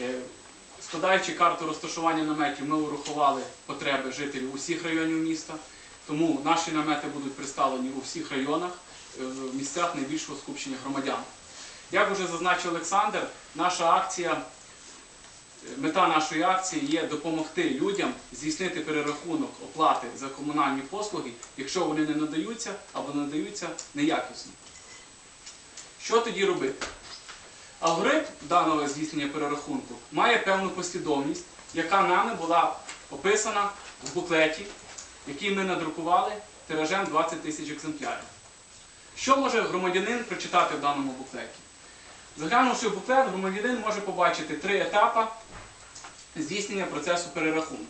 Е, Складаючи карту розташування наметів, ми урахували потреби жителів усіх районів міста. Тому наші намети будуть представлені у всіх районах, е, в місцях найбільшого скупчення громадян. Як вже зазначив Олександр, наша акція, е, мета нашої акції є допомогти людям здійснити перерахунок оплати за комунальні послуги, якщо вони не надаються або надаються неякісно. Що тоді робити? Алгоритм даного здійснення перерахунку має певну послідовність, яка нами була описана в буклеті, який ми надрукували тиражем 20 тисяч екземплярів. Що може громадянин прочитати в даному буклеті? Заглянувши в буклет, громадянин може побачити три етапи здійснення процесу перерахунку.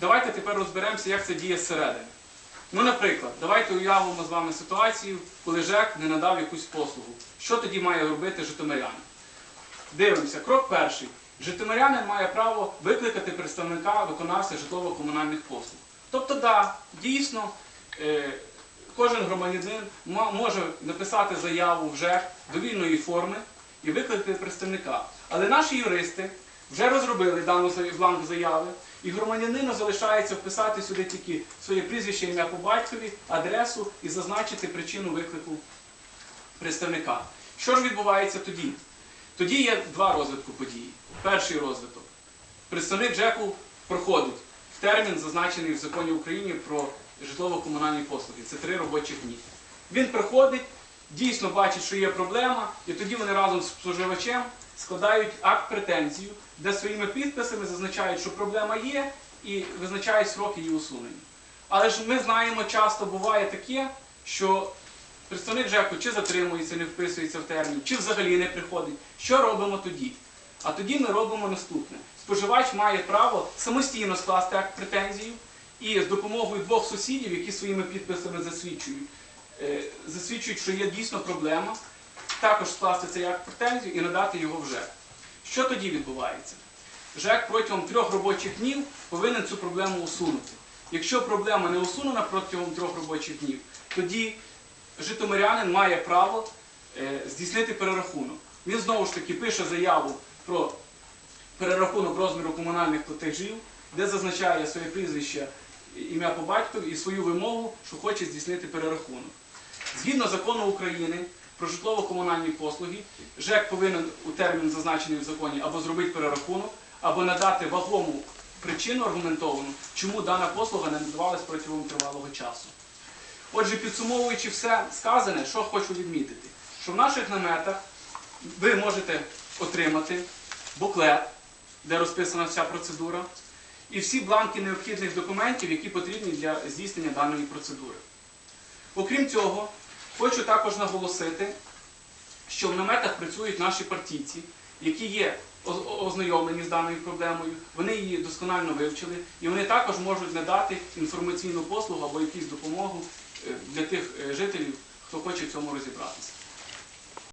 Давайте тепер розберемося, як це діє зсередини. Ну, наприклад, давайте уявимо з вами ситуацію, коли ЖЕК не надав якусь послугу. Що тоді має робити житомирянин? Дивимося, крок перший. Житомирянин має право викликати представника виконавця житлово-комунальних послуг. Тобто, да, дійсно, е, кожен громадянин може написати заяву в ЖЕК довільної форми і викликати представника. Але наші юристи вже розробили дану бланк заяви, і громадянину залишається вписати сюди тільки своє прізвище, ім'я по батькові, адресу і зазначити причину виклику представника. Що ж відбувається тоді? Тоді є два розвитку події. Перший розвиток. Представник ЖЕКу проходить в термін, зазначений в законі України про житлово-комунальні послуги. Це три робочих дні. Він приходить, дійсно бачить, що є проблема, і тоді вони разом з споживачем складають акт претензію, де своїми підписами зазначають, що проблема є, і визначають сроки її усунення. Але ж ми знаємо, часто буває таке, що представник ЖЕКу чи затримується, не вписується в термін, чи взагалі не приходить. Що робимо тоді? А тоді ми робимо наступне. Споживач має право самостійно скласти акт претензію і з допомогою двох сусідів, які своїми підписами засвідчують, е, засвідчують, що є дійсно проблема, також скласти цей акт претензію і надати його в ЖЕК. Що тоді відбувається? ЖЕК протягом трьох робочих днів повинен цю проблему усунути. Якщо проблема не усунена протягом трьох робочих днів, тоді житомирянин має право е, здійснити перерахунок. Він знову ж таки пише заяву про перерахунок розміру комунальних платежів, де зазначає своє прізвище, ім'я по батькові і свою вимогу, що хоче здійснити перерахунок. Згідно закону України про житлово-комунальні послуги, ЖЕК повинен у термін зазначений в законі або зробити перерахунок, або надати вагому причину аргументовану, чому дана послуга не надавалась протягом тривалого часу. Отже, підсумовуючи все сказане, що хочу відмітити, що в наших наметах ви можете отримати буклет, де розписана вся процедура, і всі бланки необхідних документів, які потрібні для здійснення даної процедури. Окрім цього, хочу також наголосити, що в наметах працюють наші партійці, які є ознайомлені з даною проблемою, вони її досконально вивчили, і вони також можуть надати інформаційну послугу або якусь допомогу е, для тих е, жителів, хто хоче в цьому розібратися.